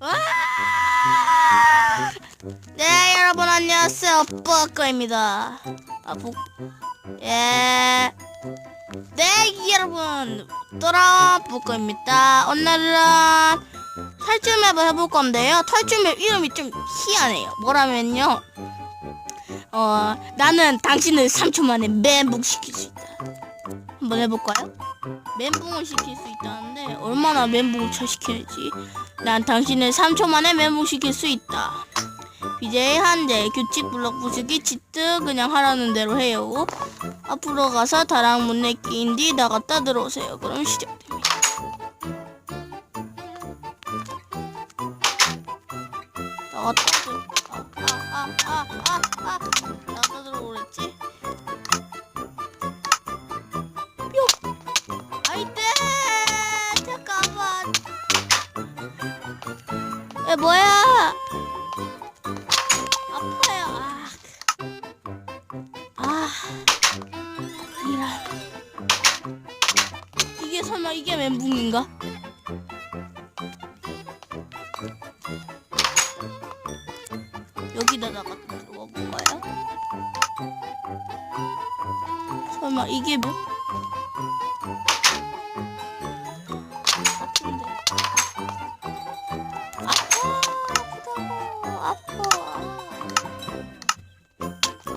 와! 네, 여러분 안녕하세요. 뽀아꺼입니다. 아, 복, 예. 네, 여러분. 또라 뽀꺼입니다. 오늘은 탈출 맵을 해볼 건데요. 탈출 맵 이름이 좀 희한해요. 뭐라면요. 어, 나는 당신을 3초 만에 멘붕 시킬 수 있다. 한번 해볼까요? 멘붕을 시킬 수 있다는데 얼마나 멘붕을 처시킬지. 난 당신을 3초 만에 멘붕 시킬 수 있다. BJ 한대 규칙 블럭 부수기 치트 그냥 하라는 대로 해요. 앞으로 가서 다랑 문에 끼인 뒤 나갔다 들어오세요. 그럼 시작됩니다. 나갔다 들어 아아 아 아 아 아, 아, 에 뭐야? 아파요. 아, 아. 이런 이게 설마 이게 멘붕인가? 여기다가 들어가 볼까요? 설마 이게 뭐 아파.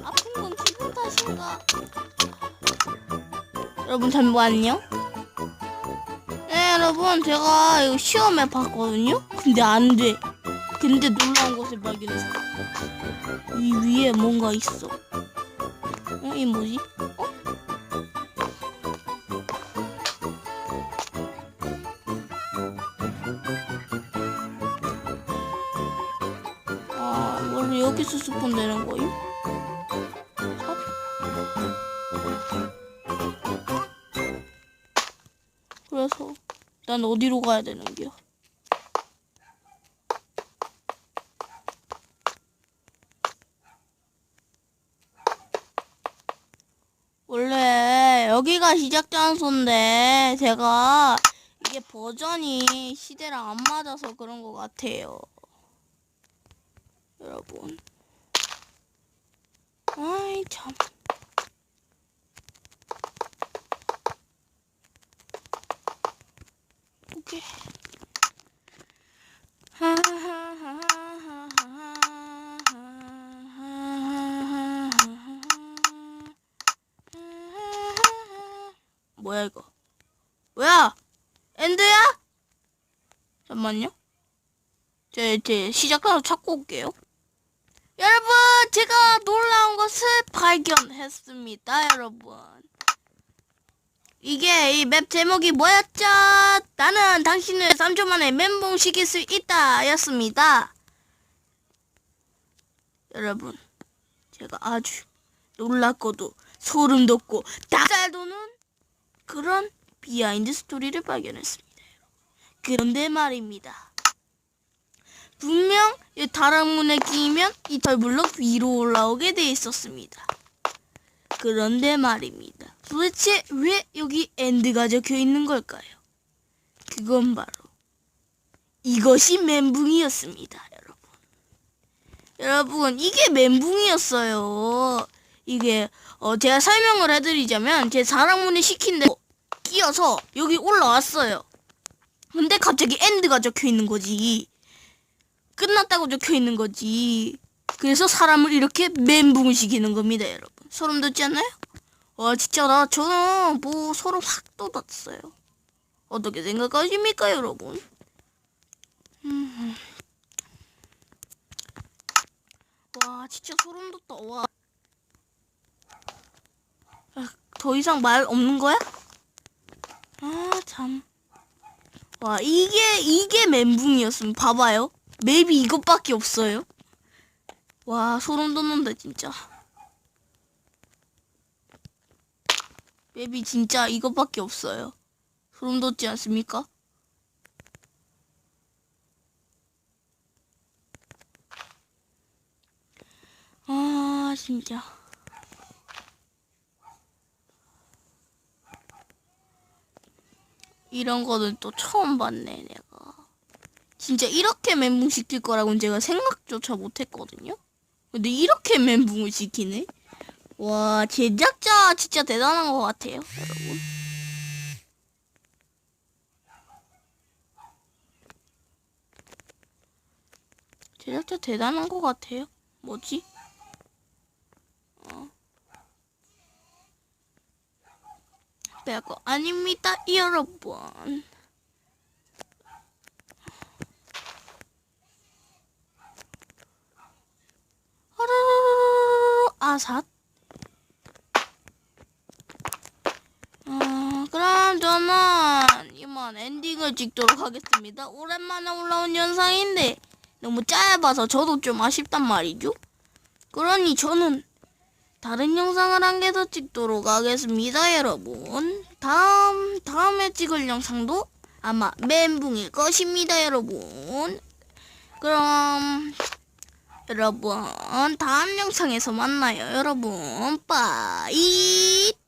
아픈 건 기분 탓인가? 여러분 잠깐만요. 네, 여러분 제가 이거 시험에 봤거든요. 근데 안 돼. 근데 놀라운 것을 발견했어. 이 위에 뭔가 있어. 어, 이 뭐지? 여기서 스폰 되는 거임? 삽? 그래서 난 어디로 가야 되는 거야? 원래 여기가 시작 장소인데 제가 이게 버전이 시대랑 안 맞아서 그런 것 같아요. 여러분. 아이 참. 오케이. 뭐야 이거? 뭐야? 엔드야? 잠만요. 제, 제 시작하서 찾고 올게요. 여러분, 제가 놀라운 것을 발견했습니다, 여러분. 이게 이 맵 제목이 뭐였죠? 나는 당신을 3초 만에 멘붕 시킬 수 있다 였습니다. 여러분, 제가 아주 놀랍고도 소름 돋고 닭살 도는 그런 비하인드 스토리를 발견했습니다. 그런데 말입니다. 분명 이 다락문에 끼면 이 털블럭 위로 올라오게 돼 있었습니다. 그런데 말입니다. 도대체 왜 여기 엔드가 적혀 있는 걸까요? 그건 바로 이것이 멘붕이었습니다, 여러분. 여러분, 이게 멘붕이었어요. 이게 어 제가 설명을 해드리자면 제 다락문에 시킨 대로 끼어서 여기 올라왔어요. 근데 갑자기 엔드가 적혀 있는 거지. 끝났다고 적혀 있는 거지. 그래서 사람을 이렇게 멘붕을 시키는 겁니다, 여러분. 소름 돋지 않나요? 와, 진짜 나 저는 뭐 소름 확 돋았어요. 어떻게 생각하십니까, 여러분? 음. 와, 진짜 소름 돋다. 와. 아, 더 이상 말 없는 거야? 아, 참. 와, 이게, 이게 멘붕이었으면 봐봐요. 맵이 이것밖에 없어요. 와, 소름 돋는다, 진짜. 맵이 진짜 이것밖에 없어요. 소름 돋지 않습니까? 아, 진짜. 이런 거는 또 처음 봤네, 내가. 진짜 이렇게 멘붕 시킬 거라고는 제가 생각조차 못했거든요. 근데 이렇게 멘붕을 시키네. 와 제작자 진짜 대단한 것 같아요, 여러분. 제작자 대단한 것 같아요. 뭐지? 어. 별거 아닙니다, 여러분. 아삿. 어, 그럼 저는 이만 엔딩을 찍도록 하겠습니다. 오랜만에 올라온 영상인데 너무 짧아서 저도 좀 아쉽단 말이죠. 그러니 저는 다른 영상을 한 개 더 찍도록 하겠습니다, 여러분. 다음, 다음에 찍을 영상도 아마 멘붕일 것입니다, 여러분. 그럼, 여러분, 다음 영상에서 만나요, 여러분. 빠이!